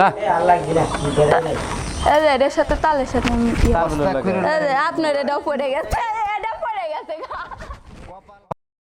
না? এই যে সাথে তালের সাথে ইয়ে আপনার এটাও পড়ে গেছে।